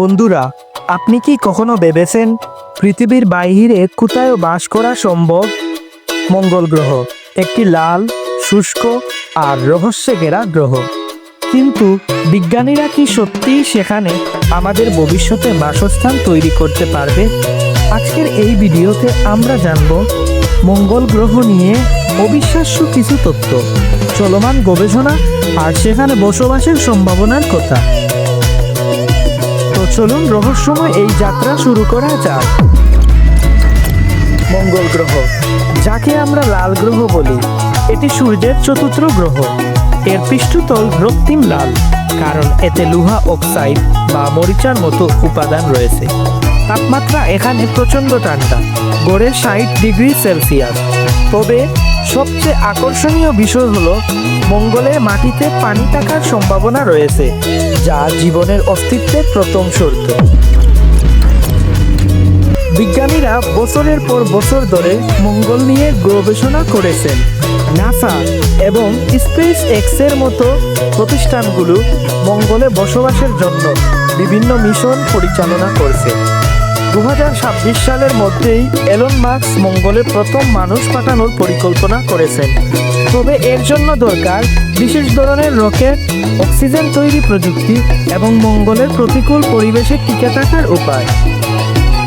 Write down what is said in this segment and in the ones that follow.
বন্ধুরা, আপনি কি কখনো ভেবেছেন পৃথিবীর বাইরে কোথায় বাস করা সম্ভব? মঙ্গল গ্রহ, একটি লাল, শুষ্ক আর রহস্যে ঘেরা গ্রহ। কিন্তু বিজ্ঞানীরা কি সত্যিই সেখানে আমাদের ভবিষ্যতে বাসস্থান তৈরি করতে পারবে? আজকের এই ভিডিওতে আমরা জানব মঙ্গল গ্রহ নিয়ে অবিশ্বাস্য কিছু তথ্য। চলমান গবেষণা আর সেখানে বসবাসের সম্ভাবনার কথা। তো চলুন রহস্যময় এই যাত্রা শুরু করা যাক। মঙ্গল গ্রহ, যাকে আমরা লাল গ্রহ বলি, এটি সূর্যের চতুর্থ গ্রহ। এর পৃষ্ঠতল রক্তিম লাল, কারণ এতে লোহা, অক্সাইড বা মরিচার মতো উপাদান রয়েছে। তাপমাত্রা এখানে প্রচণ্ড ঠান্ডা, গড়ে ষাট ডিগ্রি সেলসিয়াস। তবে সবচেয়ে আকর্ষণীয় বিষয় হলো, মঙ্গলে মাটিতে পানি থাকার সম্ভাবনা রয়েছে, যা জীবনের অস্তিত্বের প্রথম শর্ত। বিজ্ঞানীরা বছরের পর বছর ধরে মঙ্গল নিয়ে গবেষণা করেছেন। নাসা এবং স্পেস এক্সের মতো প্রতিষ্ঠানগুলো মঙ্গলে বসবাসের জন্য বিভিন্ন মিশন পরিচালনা করছে। দু হাজার ছাব্বিশ সালের মধ্যেই এলন মার্কস মঙ্গলে প্রথম মানুষ পাঠানোর পরিকল্পনা করেছেন। তবে এর জন্য দরকার বিশেষ ধরনের রকেট, অক্সিজেন তৈরি প্রযুক্তি এবং মঙ্গলের প্রতিকূল পরিবেশে টিকে থাকার উপায়।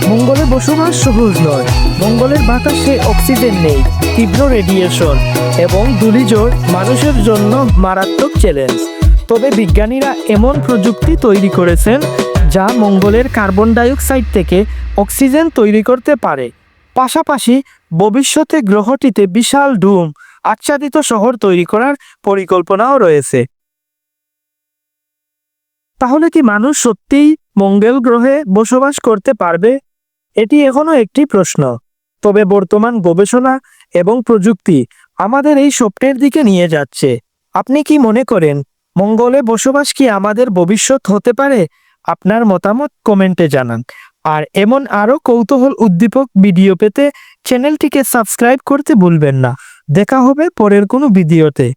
মঙ্গলে বসবাস সহজ নয়। মঙ্গলের বাতাসে অক্সিজেন নেই, তীব্র রেডিয়েশন এবং ধূলিঝড় মানুষের জন্য মারাত্মক চ্যালেঞ্জ। তবে বিজ্ঞানীরা এমন প্রযুক্তি তৈরি করেছেন যা মঙ্গলের কার্বন ডাইঅক্সাইড থেকে অক্সিজেন তৈরি করতে পারে। পাশাপাশি ভবিষ্যতে গ্রহটিতে বিশাল ডুম, আচ্ছাদিত শহর তৈরি করার পরিকল্পনাও রয়েছে। তাহলে কি মানুষ সত্যিই মঙ্গল গ্রহে বসবাস করতে পারবে? এটি এখনও একটি প্রশ্ন। তবে বর্তমান গবেষণা এবং প্রযুক্তি আমাদের এই স্বপ্নের দিকে নিয়ে যাচ্ছে। আপনি কি মনে করেন, মঙ্গলে বসবাস কি আমাদের ভবিষ্যৎ হতে পারে? আপনার মতামত কমেন্টে জানান। আর এমন আরও কৌতূহল উদ্দীপক ভিডিও পেতে চ্যানেলটিকে সাবস্ক্রাইব করতে ভুলবেন না। দেখা হবে পরের কোনো ভিডিওতে।